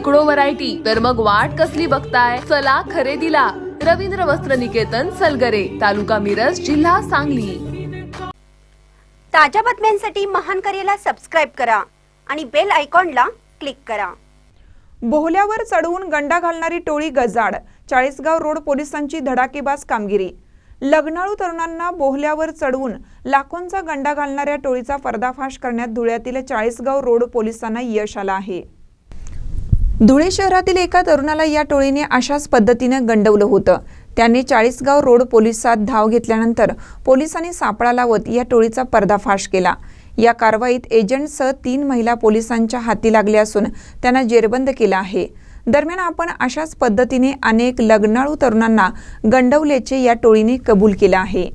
शेकडो व्हरायटी तर मग वाट कसली बघताय? चला खरेदीला. रवींद्र वस्त्र निकेतन सलगरे तालुका मिरज जिल्हा सांगली. ताज्या बातम्यांसाठी महान करेला सबस्क्राईब करा आणि बेल आयकॉनला क्लिक करा. बोहल्यावर चढवून गंडा घालणारी टोळी गजाड चाळीसगाव रोड पोलिसांची धडाकेबाज कामगिरी. लग्नाळू तरुणांना बोहल्यावर चढवून लाखोंचा गंडा घालणाऱ्या टोळीचा पर्दाफाश करण्यात धुळ्यातील चाळीसगाव रोड पोलिसांना यश आलं आहे. धुळे शहरातील एका तरुणाला या टोळीने अशाच पद्धतीनं गंडवलं होतं. त्याने चाळीसगाव रोड पोलिसात धाव घेतल्यानंतर पोलिसांनी सापळा लावत या टोळीचा पर्दाफाश केला. या कारवाईत एजंटसह तीन महिला पोलिसांच्या हाती लागल्या असून त्यांना जेरबंद केला आहे. दरम्यान आपण अशाच पद्धतीने अनेक लग्नाळू तरुणांना गंडवल्याचे या टोळीने कबूल केलं आहे.